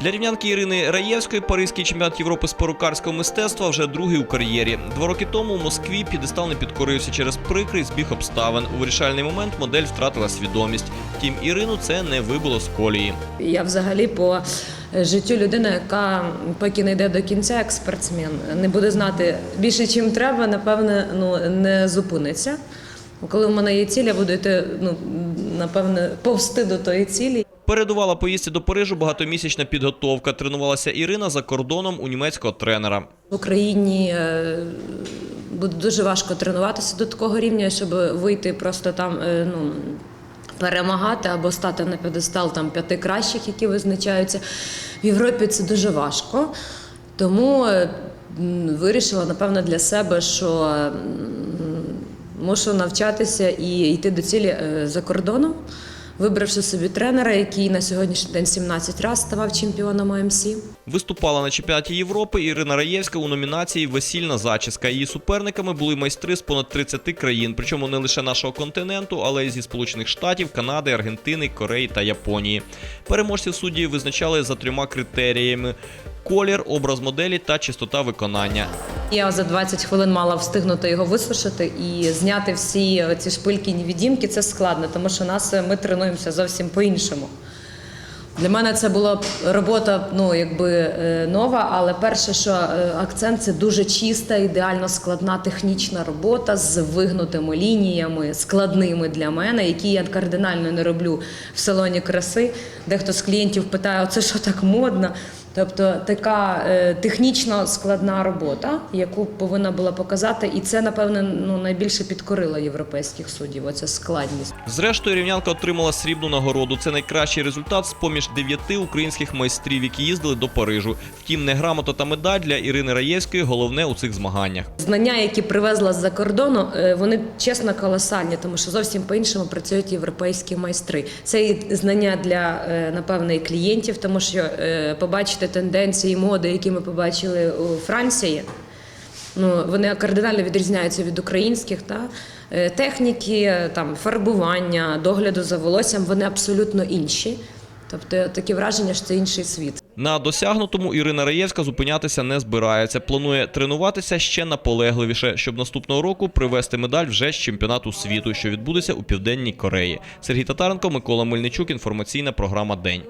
Для рівнянки Ірини Раєвської паризький чемпіонат Європи з перукарського мистецтва вже другий у кар'єрі. Два роки тому у Москві підестал не підкорився через прикрий збіг обставин. У вирішальний момент модель втратила свідомість. Втім, Ірину це не вибило з колії. Я взагалі по життю людина, яка поки не йде до кінця, як спортсмен, не буде знати більше, чим треба, напевне, ну не зупиниться. Коли в мене є ціль, я буду йти, ну напевне, повсти до тої цілі. Передувала поїздці до Парижу багатомісячна підготовка. Тренувалася Ірина за кордоном у німецького тренера. В Україні е, буде дуже важко тренуватися до такого рівня, щоб вийти просто там. е, Ну, Перемагати або стати на п'єдестал там п'яти кращих, які визначаються в Європі, це дуже важко. Тому е, вирішила, напевно, для себе, що мушу навчатися і йти до цілі е, за кордоном, вибравши собі тренера, який на сьогоднішній день 17 разів ставав чемпіоном АМС. Виступала на чемпіонаті Європи Ірина Раєвська у номінації Весільна зачіска. Її суперниками були майстри з понад 30 країн, причому не лише нашого континенту, але й зі Сполучених Штатів, Канади, Аргентини, Кореї та Японії. Переможців судді визначали за трьома критеріями: колір, образ моделі та чистота виконання. Я за 20 хвилин мала встигнути його висушити і зняти всі ці шпильки невідімки. Це складно, тому що нас ми тренуємося зовсім по-іншому. Для мене це була робота ну, якби, е, нова, але перше, що е, акцент це дуже чиста, ідеально складна технічна робота з вигнутими лініями, складними для мене, які я кардинально не роблю в салоні краси. Дехто з клієнтів питає, оце що так модно. Тобто така е, технічно складна робота, яку повинна була показати, і це, напевне, ну, найбільше підкорило європейських суддів, оця складність. Зрештою, рівнянка отримала срібну нагороду. Це найкращий результат з поміж дев'яти українських майстрів, які їздили до Парижу. Втім, не грамота та медаль для Ірини Раєвської головне у цих змаганнях. Знання, які привезла з-за кордону, е, вони чесно колосальні, тому що зовсім по-іншому працюють європейські майстри. Це і знання для е, напевно і клієнтів, тому що е, побачити тенденції моди, які ми побачили у Франції. Ну, вони кардинально відрізняються від українських та Е, техніки, там фарбування, догляду за волоссям, вони абсолютно інші. Тобто таке враження, що це інший світ. На досягнутому Ірина Раєвська зупинятися не збирається. Планує тренуватися ще наполегливіше, щоб наступного року привезти медаль вже з чемпіонату світу, що відбудеться у південній Кореї. Сергій Татаренко, Микола Мельничук. Інформаційна програма День.